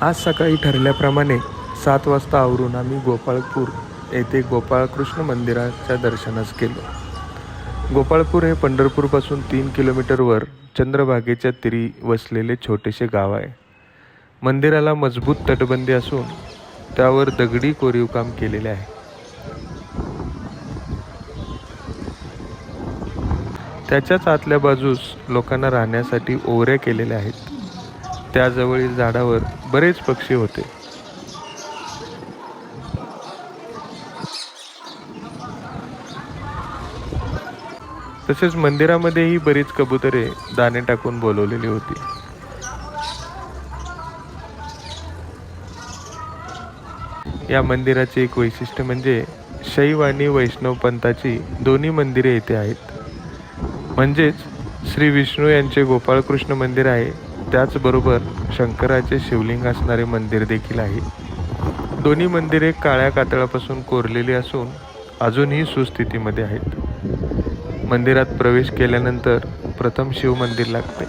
आज सकाळी ठरल्याप्रमाणे सात वाजता आवरून आम्ही गोपाळपूर येथे गोपाळकृष्ण मंदिराच्या दर्शनास गेलो. गोपाळपूर हे पंढरपूरपासून तीन किलोमीटरवर चंद्रभागेच्या तिरी वसलेले छोटेसे गाव आहे. मंदिराला मजबूत तटबंदी असून त्यावर दगडी कोरीव काम केलेले आहे. त्याच्याच आतल्या बाजूस लोकांना राहण्यासाठी ओऱ्या केलेल्या आहेत. त्याजवळील झाडावर बरेच पक्षी होते. तसेच मंदिरामध्येही बरीच कबुतरे दाणे टाकून बोलवलेली होती. या मंदिराचे एक वैशिष्ट्य म्हणजे शैव आणि वैष्णव पंथाची दोन्ही मंदिरे येथे आहेत. म्हणजेच श्री विष्णू यांचे गोपाळकृष्ण मंदिर आहे त्याचबरोबर शंकराचे शिवलिंग असणारे मंदिर देखील आहे. दोन्ही मंदिरे काळ्या कातळापासून कोरलेली असून अजूनही सुस्थितीमध्ये आहेत. मंदिरात प्रवेश केल्यानंतर प्रथम शिव मंदिर लागते.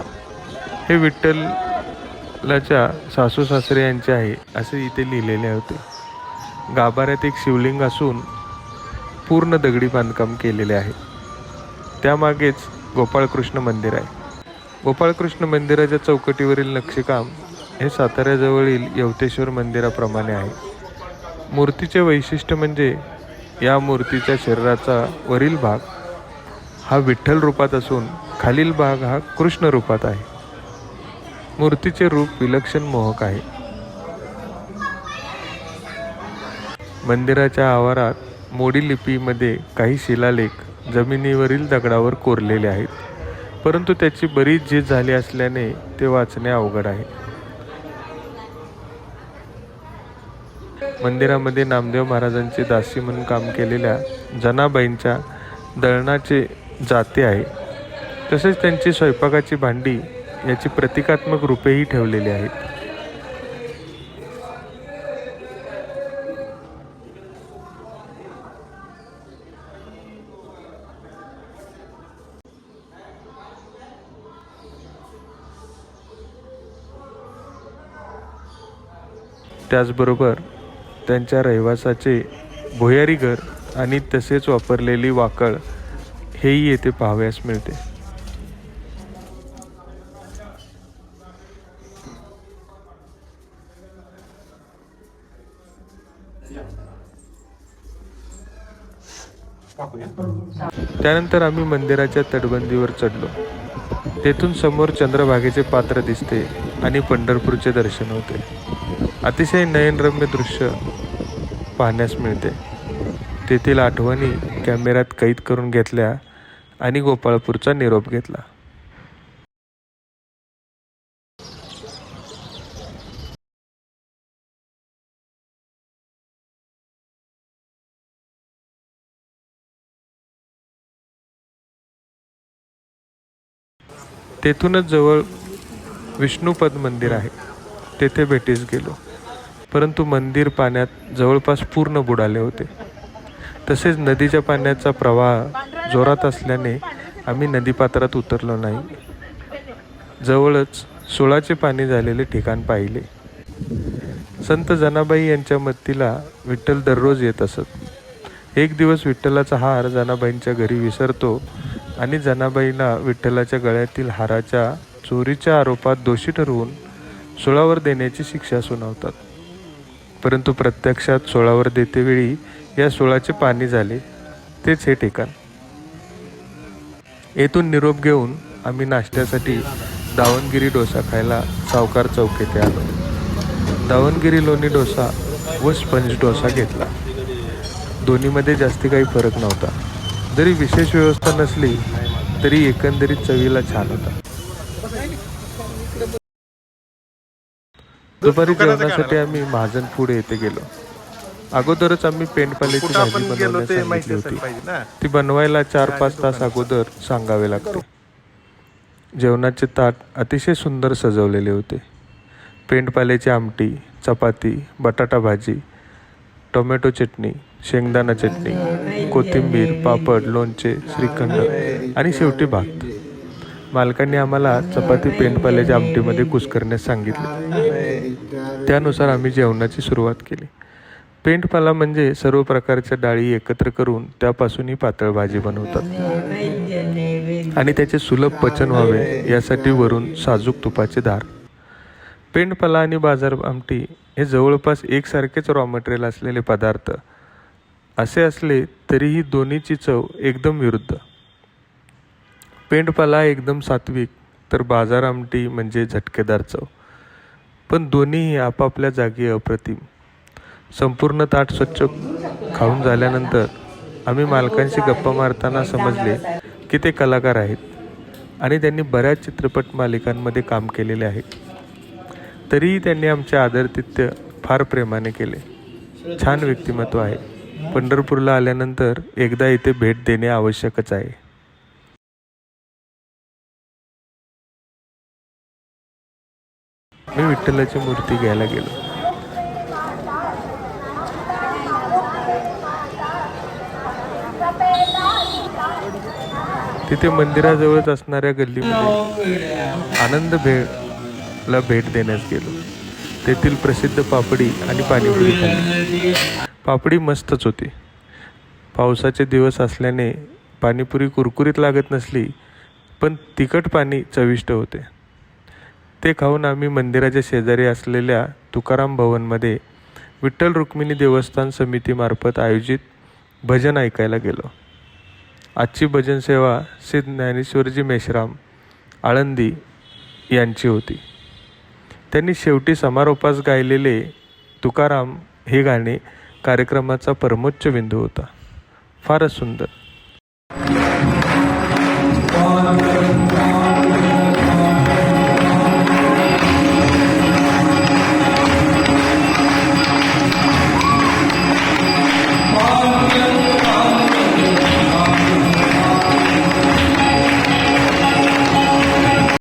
हे विठ्ठलाच्या सासू सासरे यांचे आहे असे इथे लिहिलेले होते. गाभाऱ्यात एक शिवलिंग असून पूर्ण दगडी बांधकाम केलेले आहे. त्यामागेच गोपाळकृष्ण मंदिर आहे. गोपाळकृष्ण मंदिराच्या चौकटीवरील नक्षीकाम हे साताऱ्याजवळील यवतेश्वर मंदिराप्रमाणे आहे. मूर्तीचे वैशिष्ट्य म्हणजे या मूर्तीच्या शरीराचा वरील भाग हा विठ्ठल रूपात असून खालील भाग हा कृष्ण रूपात आहे. मूर्तीचे रूप विलक्षण मोहक आहे. मंदिराच्या आवारात मोडी लिपीमध्ये काही शिलालेख जमिनीवरील दगडावर कोरलेले आहेत. परंतु त्याची बरीच झीज झाली असल्याने ते वाचणे अवघड आहे. मंदिरामध्ये नामदेव महाराजांची दासी म्हणून काम केलेल्या जनाबाईंच्या दळणाचे जाते आहे. तसेच त्यांची स्वयंपाकाची भांडी याची प्रतिकात्मक रूपेही ठेवलेली आहेत. त्याचबरोबर त्यांच्या रहिवासाचे भुयारी घर आणि तसेच वापरलेली वाकळ हेही येथे पाहावयास मिळते. त्यानंतर आम्ही मंदिराच्या तटबंदीवर चढलो. तेथून समोर चंद्रभागेचे पात्र दिसते आणि पंढरपूरचे दर्शन होते. अतिशय नयनरम्य दृश्य पाहण्यास मिळते. तेथील आठवणी कॅमेऱ्यात कैद करून घेतल्या आणि गोपाळपूरचा निरोप घेतला. तेथूनच जवळ विष्णुपद मंदिर आहे. तेथे भेटीस गेलो. परंतु मंदिर पाण्यात जवळपास पूर्ण बुडाले होते. तसेच नदीच्या पाण्याचा प्रवाह जोरात असल्याने आम्ही नदीपात्रात उतरलो नाही. जवळच सुळाचे पाणी झालेले ठिकाण पाहिले. संत जनाबाई यांच्या मत्तीला विठ्ठल दररोज येत असत. एक दिवस विठ्ठलाचा हार जनाबाईंच्या घरी विसरतो आणि जनाबाईला विठ्ठलाच्या गळ्यातील हाराच्या चोरीच्या आरोपात दोषी ठरवून सोळावर देण्याची शिक्षा सुनावतात. परंतु प्रत्यक्षात सोळावर देतेवेळी या सोळाचे पाणी झाले. तेच हे ठिकाण. येथून निरोप घेऊन आम्ही नाश्त्यासाठी दावणगिरी डोसा खायला सावकार चौकेत आलो. दावणगिरी लोणी डोसा व स्पंज डोसा घेतला. दोन्हीमध्ये जास्ती काही फरक नव्हता. जरी विशेष व्यवस्था नसली तरी एकंदरीत चवीला छान होता. दुपारी जेवणासाठी आम्ही महाजन फूड येथे गेलो. अगोदरच आम्ही पेंडपाल्याची भाजी बनवण्यास ते सांगितली होती. ती बनवायला चार पाच तास अगोदर सांगावे लागते. जेवणाचे ताट अतिशय सुंदर सजवलेले होते. पेंडपाल्याची आमटी चपाती बटाटा भाजी टोमॅटो चटणी शेंगदाणा चटणी कोथिंबीर पापड लोणचे श्रीखंड आणि शेवटी भात. मालकांनी आम्हाला चपाती पेंडपाल्याच्या आमटीमध्ये कुस्करण्यास सांगितले. त्यानुसार आम्ही जेवणाची सुरुवात केली. पेंडपाला म्हणजे सर्व प्रकारच्या डाळी एकत्र करून त्यापासूनही पातळ भाजी बनवतात. आणि त्याचे सुलभ पचन व्हावे यासाठी वरून साजूक तुपाचे धार पेंडपाला आणि बाजार आमटी हे जवळपास एकसारखेच रॉ मटेरियल असलेले पदार्थ. असे असले तरीही दोन्हीची चव एकदम विरुद्ध. पेंडपाला एकदम सात्विक तर बाजार आमटी म्हणजे झटकेदार चव. पण दोन्हीही आपापल्या जागी अप्रतिम. संपूर्ण ताट स्वच्छ खाऊन झाल्यानंतर आम्ही मालकांशी गप्पा मारताना समजले की ते कलाकार आहेत आणि त्यांनी बऱ्याच चित्रपट मालिकांमध्ये काम केलेले आहे. तरीही त्यांनी आमचे आदरतिथ्य फार प्रेमाने केले. छान व्यक्तिमत्व आहे. पंढरपूरला आल्यानंतर एकदा इथे भेट देणे आवश्यकच आहे. मी विठ्ठलाची मूर्ती घ्यायला गेलो. तिथे मंदिराजवळच असणाऱ्या गल्लीमध्ये आनंद भेळला भेट देण्यास गेलो. तेथील प्रसिद्ध पापडी आणि पाणीपुरी खाल्ली. पापडी मस्तच होती. पावसाचे दिवस असल्याने पाणीपुरी कुरकुरीत लागत नसली पण तिखट पाणी चविष्ट होते. ते खाऊन आम्ही मंदिराच्या शेजारी असलेल्या तुकाराम भवनमध्ये विठ्ठल रुक्मिणी देवस्थान समितीमार्फत आयोजित भजन ऐकायला गेलो. आजची भजन सेवा श्री ज्ञानेश्वरजी मेश्राम आळंदी यांची होती. त्यांनी शेवटी समारोपास गायलेले तुकाराम हे गाणे कार्यक्रमाचा परमोच्च बिंदू होता. फारच सुंदर.